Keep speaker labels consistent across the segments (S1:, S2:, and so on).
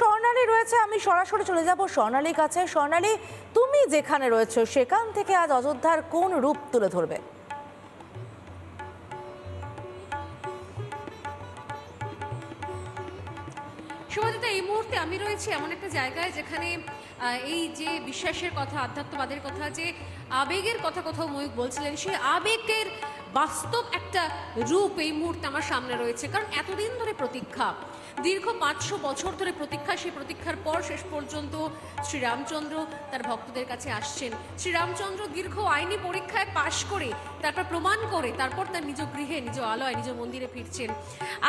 S1: স্বর্ণালী রয়েছে, আমি সরাসরি চলে যাব স্বর্ণালীর কাছে। স্বর্ণালী, তুমি যেখানে রয়েছে, সেখান থেকে আজ অযোধ্যার কোন রূপ তুলে ধরবে?
S2: শুভজিতা এই মুহূর্তে আমি রয়েছি এমন একটা জায়গায় যেখানে এই যে বিশ্বাসের কথা, আধ্যাত্মবাদের কথা, যে আবেগের কথা কোথাও ময়ূক বলছিলেন, সেই আবেগের বাস্তব একটা রূপ এই মুহূর্তে আমার সামনে রয়েছে। কারণ এতদিন ধরে প্রতীক্ষা, দীর্ঘ পাঁচশো বছর ধরে প্রতীক্ষা, সেই প্রতীক্ষার পর শেষ পর্যন্ত শ্রীরামচন্দ্র তার ভক্তদের কাছে আসছেন। শ্রীরামচন্দ্র দীর্ঘ আইনি পরীক্ষায় পাশ করে, তারপর প্রমাণ করে, তারপর তার নিজ গৃহে, নিজ আলয়, নিজ মন্দিরে ফিরছেন।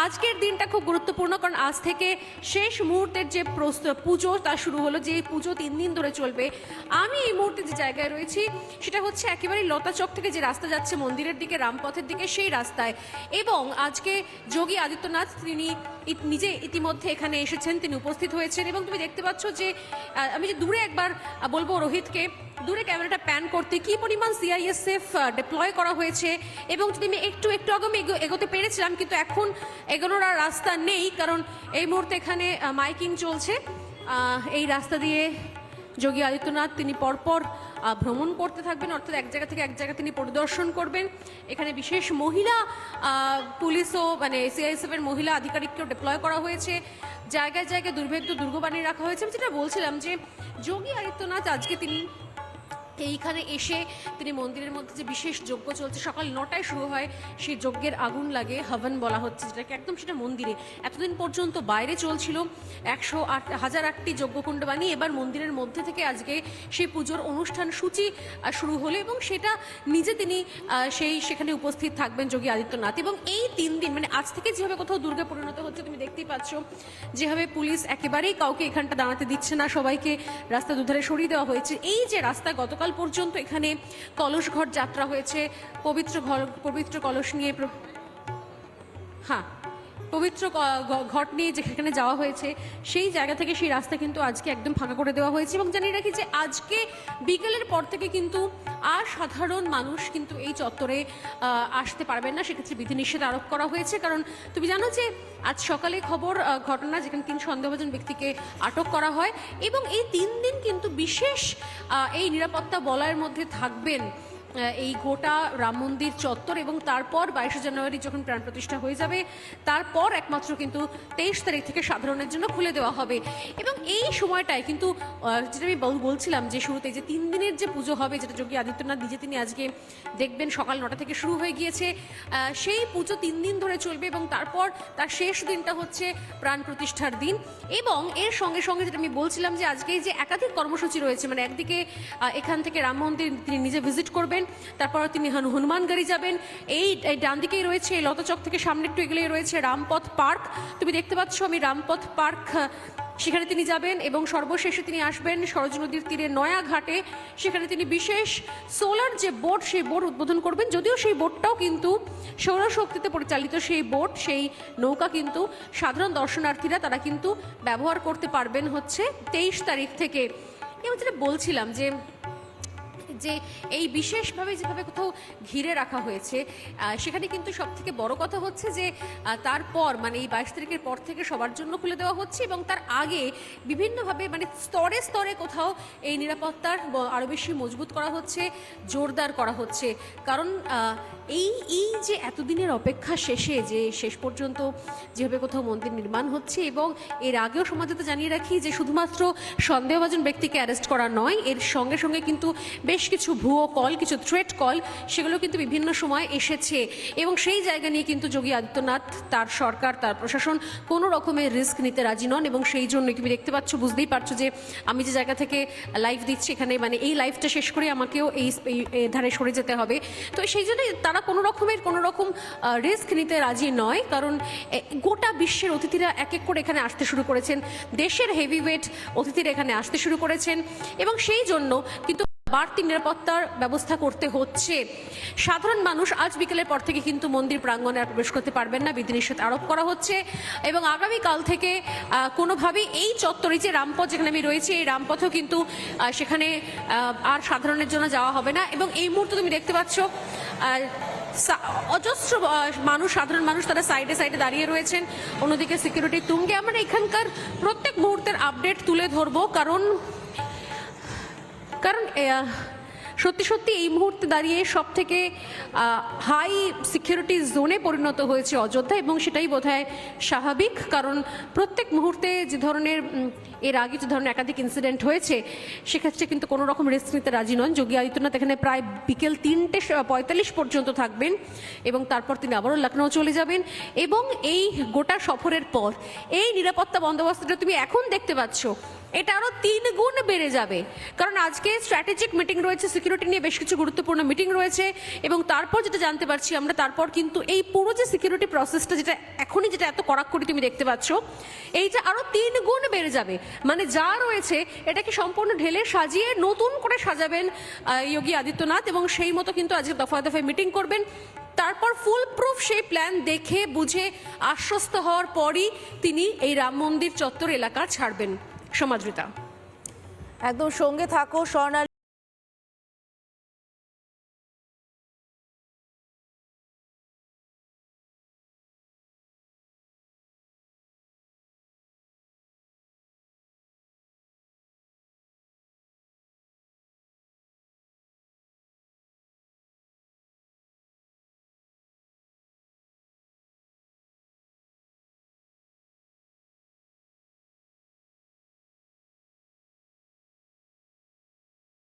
S2: আজকের দিনটা খুব গুরুত্বপূর্ণ, কারণ আজ থেকে শেষ মুহূর্তের যে পুজো, তা শুরু হলো যে এই পুজো তিন দিন ধরে চলবে। আমি এই মুহূর্তে যে জায়গায় রয়েছি, সেটা হচ্ছে একেবারে লতাচক থেকে যে রাস্তা যাচ্ছে মন্দিরের দিকে রামপথের দিকে সেই রাস্তায়। এবং আজকে যোগী আদিত্যনাথ, তিনি নিজে ইতিমধ্যে এখানে এসেছেন, তিনি উপস্থিত হয়েছেন। এবং তুমি দেখতে পাচ্ছ যে আমি যে দূরে একবার বলব রোহিতকে, দূরে ক্যামেরাটা প্যান করতে কি পরিমাণ সিআইএসএফ ডিপ্লয় করা হয়েছে। এবং যদি আমি একটু একটু আগে এগোতে পেরেছিলাম, কিন্তু এখন এগোনোর আর রাস্তা নেই, কারণ এই মুহূর্তে এখানে মাইকিং চলছে। এই রাস্তা দিয়ে যোগী আদিত্যনাথ, তিনি পরপর ভ্রমণ করতে থাকবেন, অর্থাৎ এক জায়গা থেকে এক জায়গা তিনি পরিদর্শন করবেন। এখানে বিশেষ মহিলা পুলিশও মানে সিআইএসএফ এর মহিলা আধিকারিককেও ডিপ্লয় করা হয়েছে। জায়গায় জায়গায় দুর্ভেদ্য দুর্গবাণী রাখা হয়েছে। আমি যেটা বলছিলাম যে, যোগী আদিত্যনাথ আজকে তিনি এইখানে এসে তিনি মন্দিরের মধ্যে যে বিশেষ যজ্ঞ চলছে, সকাল নটায় শুরু হয়, সেই যজ্ঞের আগুন লাগে, হবন বলা হচ্ছে যেটাকে। একদম সেটা মন্দিরে। এতদিন পর্যন্ত বাইরে চলছিল, একশো আট, হাজার আটটি যজ্ঞকুণ্ড বানিয়ে, এবার মন্দিরের মধ্যে থেকে আজকে সেই পুজোর অনুষ্ঠান সূচি শুরু হলো এবং সেটা নিজে তিনি সেই সেখানে উপস্থিত থাকবেন যোগী আদিত্যনাথ। এবং এই তিন দিন মানে আজ থেকে যেভাবে কোথাও দুর্গে পরিণত হচ্ছে, তুমি দেখতেই পাচ্ছ, যেভাবে পুলিশ একেবারেই কাউকে এখানটা দাঁড়াতে দিচ্ছে না, সবাইকে রাস্তা দুধারে সরিয়ে দেওয়া হয়েছে। এই যে রাস্তা গতকাল পর্যন্ত এখানে কলস ঘর যাত্রা হয়েছে। পবিত্র ঘর পবিত্র কলস নিয়ে হ্যাঁ। পবিত্র ঘট নিয়ে যেখানে যাওয়া হয়েছে, সেই জায়গা থেকে সেই রাস্তা কিন্তু আজকে একদম ফাঁকা করে দেওয়া হয়েছে এবং জানিয়ে রাখি যে আজকে বিকেলের পর থেকে কিন্তু আর সাধারণ মানুষ কিন্তু এই চত্বরে আসতে পারবেন না। সেক্ষেত্রে বিধিনিষেধ আরোপ করা হয়েছে। কারণ তুমি জানো যে আজ সকালে খবর ঘটনা যেখানে তিন সন্দেহভাজন ব্যক্তিকে আটক করা হয় এবং এই তিন দিন কিন্তু বিশেষ এই নিরাপত্তা বলয়ের মধ্যে থাকবেন এই গোটা রাম মন্দির চত্বর এবং তারপর বাইশে জানুয়ারি যখন প্রাণ প্রতিষ্ঠা হয়ে যাবে, তারপর একমাত্র কিন্তু তেইশ তারিখ থেকে সাধারণের জন্য খুলে দেওয়া হবে। এবং এই সময়টায় কিন্তু যেটা আমি বল- বলছিলাম যে শুরুতে যে তিন দিনের যে পুজো হবে, যেটা যোগী আদিত্যনাথ নিজে তিনি আজকে দেখবেন সকাল নটা থেকে শুরু হয়ে গিয়েছে সেই পুজো তিন দিন ধরে চলবে এবং তারপর তার শেষ দিনটা হচ্ছে প্রাণ প্রতিষ্ঠার দিন। এবং এর সঙ্গে সঙ্গে যেটা আমি বলছিলাম যে আজকে যে একাধিক কর্মসূচি রয়েছে মানে একদিকে এখান থেকে রাম মন্দির তিনি নিজে ভিজিট করবেন তারপর তিনি হনু- হনুমানগাড়ি যাবেন। এই ডান দিকেই রয়েছে, এই লতাচক থেকে সামনে একটু এগিয়ে রয়েছে রামপথ পার্ক। তুমি দেখতে পাচ্ছ আমি রামপথ পার্ক সেখানে তিনি যাবেন এবং সর্বশেষে তিনি আসবেন সরজ নদীর তীরে নয়া ঘাটে। সেখানে তিনি বিশেষ সোলার যে বোট, সেই বোট উদ্বোধন করবেন। যদিও সেই বোটটাও কিন্তু সৌরশক্তিতে পরিচালিত সেই বোট, সেই নৌকা কিন্তু সাধারণ দর্শনার্থীরা তারা কিন্তু ব্যবহার করতে পারবেন হচ্ছে তেইশ তারিখ থেকে। এবং যেটা বলছিলাম যে যে এই বিশেষভাবে যেভাবে কোথাও ঘিরে রাখা হয়েছে সেখানে কিন্তু সব থেকে বড় কথা হচ্ছে যে তারপর মানে এই বাইশ তারিখের পর থেকে সবার জন্য খুলে দেওয়া হচ্ছে এবং তার আগে বিভিন্নভাবে মানে স্তরে স্তরে কোথাও এই নিরাপত্তার আরও বেশি মজবুত করা হচ্ছে, জোরদার করা হচ্ছে। কারণ এই এই যে এতদিনের অপেক্ষা শেষে যে শেষ পর্যন্ত যেভাবে কোথাও মন্দির নির্মাণ হচ্ছে এবং এর আগেও সমাজে জানিয়ে রাখি যে শুধুমাত্র সন্দেহভাজন ব্যক্তিকে অ্যারেস্ট করা নয়, এর সঙ্গে সঙ্গে কিন্তু বেশ কিছু ভুয়ো কল কিছু থ্রেট কল সেগুলো কিন্তু বিভিন্ন সময় এসেছে। এবং সেই জায়গা নিয়ে কিন্তু যোগী আদিত্যনাথ, তার সরকার, তার প্রশাসন কোনো রকমের রিস্ক নিতে রাজি নন এবং সেই জন্য তুমি দেখতে পাচ্ছ, বুঝতেই পারছ যে আমি যে জায়গা থেকে লাইভ দিচ্ছি এখানে মানে এই লাইভটা শেষ করে আমাকেও এই ধারে সরে যেতে হবে। তো সেই জন্য তারা কোনো রকমের কোনো রকম রিস্ক নিতে রাজি নয়। কারণ গোটা বিশ্বের অতিথিরা এক এক করে এখানে আসতে শুরু করেছেন। দেশের হেভিওয়েট অতিথিরা এখানে আসতে শুরু করেছেন। এবং সেই জন্য কিন্তু বাড়তি নিরাপত্তার ব্যবস্থা করতে হচ্ছে। সাধারণ মানুষ আজ বিকেলের পর থেকে কিন্তু মন্দির প্রাঙ্গণে আর প্রবেশ করতে পারবেন না। বিধিনিষেধ আরোপ করা হচ্ছে এবং আগামীকাল থেকে কোনোভাবেই এই চত্বরে যে রামপথ যেখানে আমি রয়েছি, এই রামপথও কিন্তু সেখানে আর সাধারণের জন্য যাওয়া হবে না। এবং এই মুহূর্তে তুমি দেখতে পাচ্ছ অজস্র মানুষ, সাধারণ মানুষ তারা সাইডে সাইডে দাঁড়িয়ে রয়েছেন। অন্যদিকে সিকিউরিটি তুঙ্গে। আমরা এখানকার প্রত্যেক মুহূর্তের আপডেট তুলে ধরবো। কারণ কারণ সত্যি সত্যি এই মুহূর্তে দাঁড়িয়ে সব থেকে হাই সিকিউরিটি জোনে পরিণত হয়েছে অযোধ্যা এবং সেটাই বোধহয় স্বাভাবিক। কারণ, প্রত্যেক মুহূর্তে যে ধরনের এর আগে যে ধরনের একাধিক ইনসিডেন্ট হয়েছে, সেক্ষেত্রে কিন্তু কোনো রকম রিস্ক নিতে রাজি নন। যোগী আদিত্যনাথ এখানে প্রায় বিকেল তিনটে পঁয়তাল্লিশ পর্যন্ত থাকবেন এবং তারপর তিনি আবারও লখনৌ চলে যাবেন। এবং এই গোটা সফরের পর, এই নিরাপত্তা বন্দোবস্তটা তুমি এখন দেখতে পাচ্ছ। এটা আরও তিন গুণ বেড়ে যাবে। কারণ আজকে স্ট্র্যাটেজিক মিটিং রয়েছে সিকিউরিটি নিয়ে বেশ কিছু গুরুত্বপূর্ণ মিটিং রয়েছে এবং তারপর যেটা জানতে পারছি আমরা, তারপর কিন্তু এই পুরো যে সিকিউরিটি প্রসেসটা যেটা এখনই যেটা এত কড়াকড়ি তুমি দেখতে পাচ্ছ, এইটা আরও তিন গুণ বেড়ে যাবে। মানে যা রয়েছে, এটাকে সম্পূর্ণ ঢেলে সাজিয়ে নতুন করে সাজাবেন যোগী আদিত্যনাথ এবং সেই মতো কিন্তু আজকে দফায় দফায় মিটিং করবেন। তারপর ফুল প্রুফ সেই প্ল্যান দেখে, বুঝে, আশ্বস্ত হওয়ার পরই তিনি এই রাম মন্দির চত্বর এলাকা ছাড়বেন। সমাদৃতা।
S1: একদম সঙ্গে থাকো স্বর্ণালী